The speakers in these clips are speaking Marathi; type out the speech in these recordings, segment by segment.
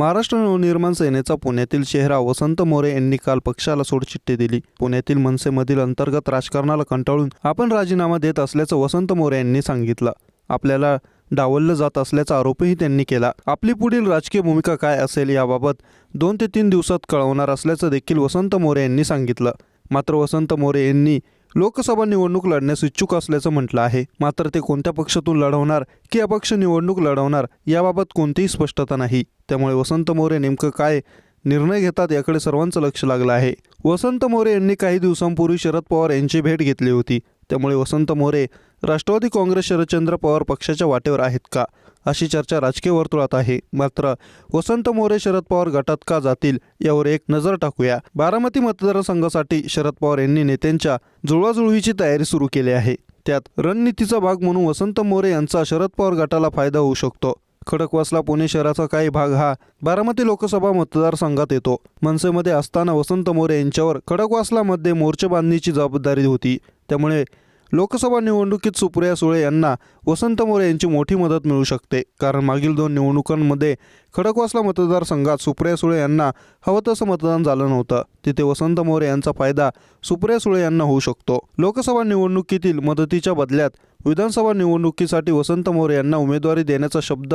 महाराष्ट्र नवनिर्माण सेनेचा पुण्यातील चेहरा वसंत मोरे यांनी काल पक्षाला सोडचिठ्ठी दिली. पुण्यातील मनसेमधील अंतर्गत राजकारणाला कंटाळून आपण राजीनामा देत असल्याचं वसंत मोरे यांनी सांगितलं. आपल्याला डावललं जात असल्याचा आरोपही त्यांनी केला. आपली पुढील राजकीय भूमिका काय असेल याबाबत दोन ते तीन दिवसात कळवणार असल्याचं देखील वसंत मोरे यांनी सांगितलं. मात्र वसंत मोरे यांनी लोकसभा निवडणूक लढण्यास इच्छुक असल्याचं म्हटलं आहे. मात्र ते कोणत्या पक्षातून लढवणार की अपक्ष निवडणूक लढवणार याबाबत कोणतीही स्पष्टता नाही. त्यामुळे वसंत मोरे नेमकं काय निर्णय घेतात याकडे सर्वांचं लक्ष लागलं आहे. वसंत मोरे यांनी काही दिवसांपूर्वी शरद पवार यांची भेट घेतली होती. त्यामुळे वसंत मोरे राष्ट्रवादी काँग्रेस शरदचंद्र पवार पक्षाच्या वाटेवर आहेत का? अशी चर्चा राजकीय वर्तुळात आहे. मात्र वसंत मोरे शरद पवार गटात का जातील यावर एक नजर टाकूया. बारामती मतदारसंघासाठी शरद पवार यांनी नेत्यांच्या जुळवाजुळवीची तयारी सुरू केली आहे. त्यात रणनीतीचा भाग म्हणून वसंत मोरे यांचा शरद पवार गटाला फायदा होऊ शकतो. खडकवासला पुणे शहराचा काही भाग हा बारामती लोकसभा मतदारसंघात येतो. मनसेमध्ये असताना वसंत मोरे यांच्यावर खडकवासलामध्ये मोर्चे बांधणीची जबाबदारी होती. त्यामुळे लोकसभा निवडणुकीत सुप्रिया सुळे यांना वसंत मोरे यांची मोठी मदत मिळू शकते. कारण मागील दोन निवडणुकांमध्ये खडकवासला मतदारसंघात सुप्रिया सुळे यांना हवं तसं मतदान झालं नव्हतं. तिथे वसंत मोरे यांचा फायदा सुप्रिया सुळे यांना होऊ शकतो. लोकसभा निवडणुकीतील मदतीच्या बदल्यात विधानसभा निवडणुकीसाठी वसंत मोरे यांना उमेदवारी देण्याचा शब्द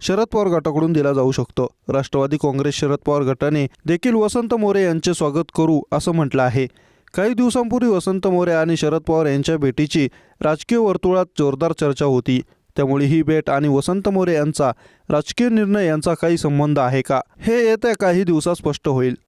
शरद पवार गटाकडून दिला जाऊ शकतो. राष्ट्रवादी काँग्रेस शरद पवार गटाने देखील वसंत मोरे यांचे स्वागत करू असं म्हटलं आहे. काही दिवसांपूर्वी वसंत मोरे आणि शरद पवार यांच्या भेटीची राजकीय वर्तुळात जोरदार चर्चा होती. त्यामुळे ही भेट आणि वसंत मोरे यांचा राजकीय निर्णय यांचा काही संबंध आहे का? हे येत्या काही दिवसात स्पष्ट होईल.